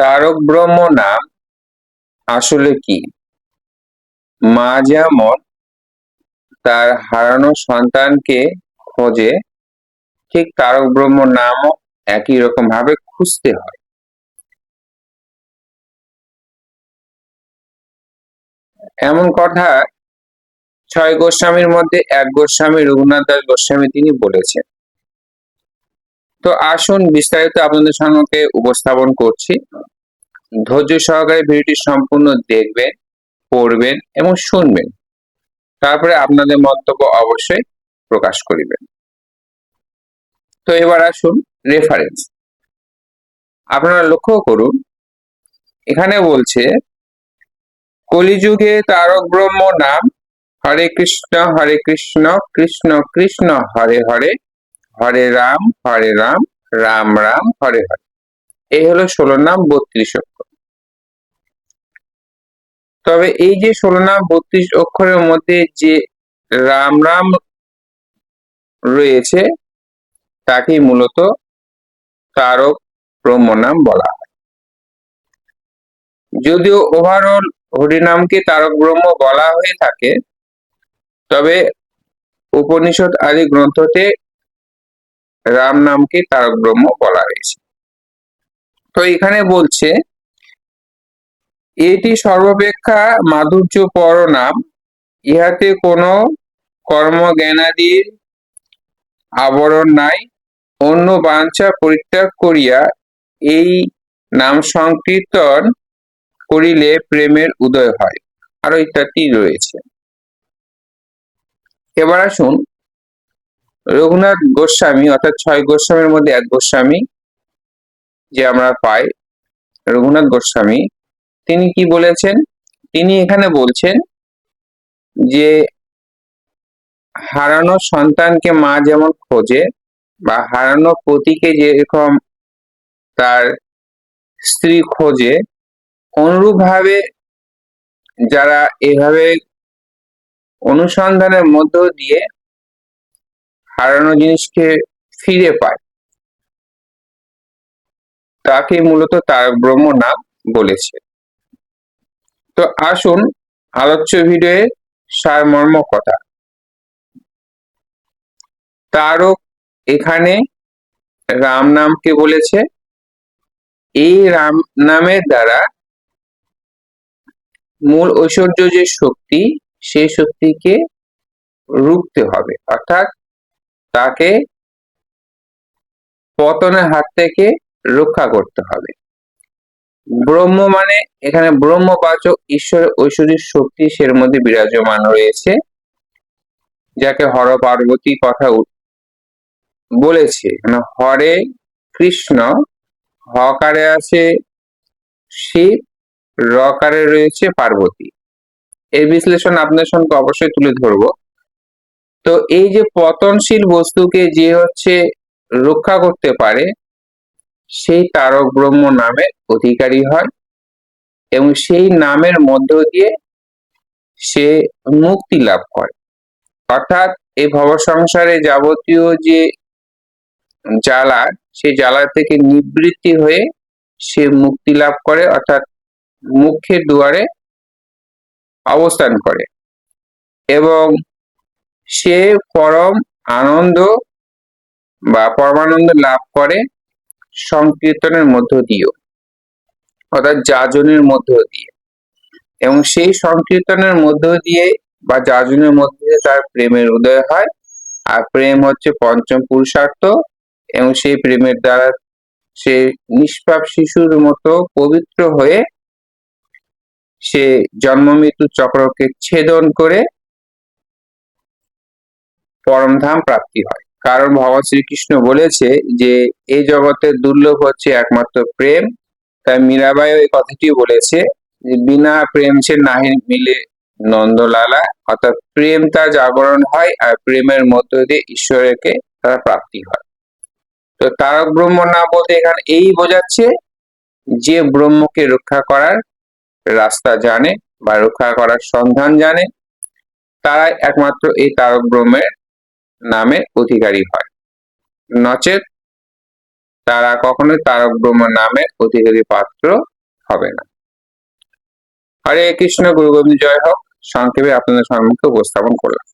তারক ব্রহ্ম নাম আসলে কি? মা যেমন তার হারানো সন্তানকে খোঁজে, ঠিক তারক ব্রহ্ম নামও একই রকম ভাবে খুঁজতে হয়। এমন কথা ছয় গোস্বামীর মধ্যে এক গোস্বামী, রঘুনাথ দাস গোস্বামী তিনি বলেছেন। তো আসুন বিস্তারিত আপনাদের সম্মুখে উপস্থাপন করছি। ধৈর্য সহকারে ভিডিওটি সম্পূর্ণ দেখবেন, পড়বেন এবং শুনবেন। তারপরে আপনাদের মন্তব্য অবশ্যই প্রকাশ করিবেন। তো এবার আসুন রেফারেন্স আপনারা লক্ষ্য করুন, এখানে বলছে, কলিযুগে তারক ব্রহ্ম নাম হরে কৃষ্ণ হরে কৃষ্ণ কৃষ্ণ কৃষ্ণ, হরে হরে হরে রাম হরে রাম রাম রাম, হরে হরে। এই হলো ষোলো নাম বত্রিশ অক্ষর। তবে এই যে ষোলো নাম বত্রিশ অক্ষরের মধ্যে যে রাম রাম রয়েছে, তাকেই মূলত তারক ব্রহ্ম নাম বলা হয়। যদিও ওভারঅল হরিনামকে তারক ব্রহ্ম বলা হয়ে থাকে, তবে উপনিষদ আদি গ্রন্থতে রাম নামকে তারক ব্রহ্ম বলা হয়েছে। তো এখানে বলছে, এটি সর্বাপেক্ষা মাধুর্যপর নাম। ইহাতে কোনো কর্মজ্ঞানাদির আবরণ নাই। অন্য বাঞ্ছা পরিত্যাগ করিয়া এই নাম সংকীর্তন করিলে প্রেমের উদয় হয়। আরও ইত্যাদি রয়েছে। এবার আসুন রঘুনাথ গোস্বামী, অর্থাৎ ছয় গোস্বামীর মধ্যে এক গোস্বামী যে আমরা পাই, রঘুনাথ গোস্বামী, তিনি কি বলেছেন? তিনি এখানে বলছেন যে হারানো সন্তানকে মা যেমন খোঁজে বা হারানো পতিকে যেরকম তার স্ত্রী খোঁজে অনুরূপ ভাবে যারা এভাবে অনুসন্ধানের মধ্য দিয়ে হারানো জিনিসকে ফিরে পায়। তাকে মূলত তারক ব্রহ্ম নাম বলেছে। তো আসুন আলোচ্য ভিডিওয়ে সারমর্ম কথা। তারও এখানে রাম নামকে বলেছে। এই রাম নামের দ্বারা মূল ঐশ্বর্য যে শক্তি, সেই শক্তিকে রুখতে হবে। অর্থাৎ তাকে পতনের হাত থেকে রক্ষা করতে হবে। ব্রহ্ম মানে এখানে ব্রহ্মবাচক ঈশ্বরের ঐশ্বরিক শক্তি সের মধ্যে বিরাজমান রয়েছে, যাকে হর পার্বতী কথা বলেছে। হরে কৃষ্ণ, হকারে আছে শিব, রকারে রয়েছে পার্বতী। এই বিশ্লেষণ আপনার সঙ্গে অবশ্যই তুলে ধরবো। তো এই যে পতনশীল বস্তুকে যে হচ্ছে রক্ষা করতে পারে, সেই তারক ব্রহ্ম নামে অধিকারী হয় এবং সেই নামের মধ্য দিয়ে সে মুক্তি লাভ করে। অর্থাৎ এই ভব সংসারে যাবতীয় যে জ্বালা, সেই জ্বালা থেকে নিবৃত্তি হয়ে সে মুক্তি লাভ করে, অর্থাৎ মুখ্যের দুয়ারে অবস্থান করে। এবং সে পরম আনন্দ বা পরমানন্দ লাভ করে সংকীর্তনের মধ্য দিয়েও, অর্থাৎ যাজনের মধ্য দিয়ে। এবং সেই সংকীর্তনের মধ্য দিয়ে বা যাজনের মধ্যে দিয়ে তার প্রেমের উদয় হয়। আর প্রেম হচ্ছে পঞ্চম পুরুষার্থ এবং সেই প্রেমের দ্বারা সে নিষ্পাপ শিশুর মতো পবিত্র হয়ে সে জন্ম মৃত্যু চক্রকে ছেদন করে পরমধাম প্রাপ্তি হয়। কারণ ভগবান শ্রীকৃষ্ণ বলেছে যে এই জগতের দুর্লভ হচ্ছে একমাত্র প্রেম। তাই মীরাবাই ওই কথাটি বলেছে যে, বিনা প্রেম সে নাহি মিলে নন্দলালা। অর্থাৎ প্রেম তার জাগরণ হয় আর প্রেমের মধ্য দিয়ে ঈশ্বরকে তার প্রাপ্তি হয়। তো তারক ব্রহ্ম না বলতে এখানে এই বোঝাচ্ছে যে, ব্রহ্মকে রক্ষা করার রাস্তা জানে বা রক্ষা করার সন্ধান জানে। তারাই একমাত্র এই তারক ব্রহ্মের নামে অধিকারী হয়। নচেত তারা কখনোই তারক ব্রহ্ম নামে অধিকারী পাত্র হবে না। হরে কৃষ্ণ, গুরু গোবিন্দ, জয় হোক। সংক্ষেপে আপনাদের সম্মুখে উপস্থাপন করলাম।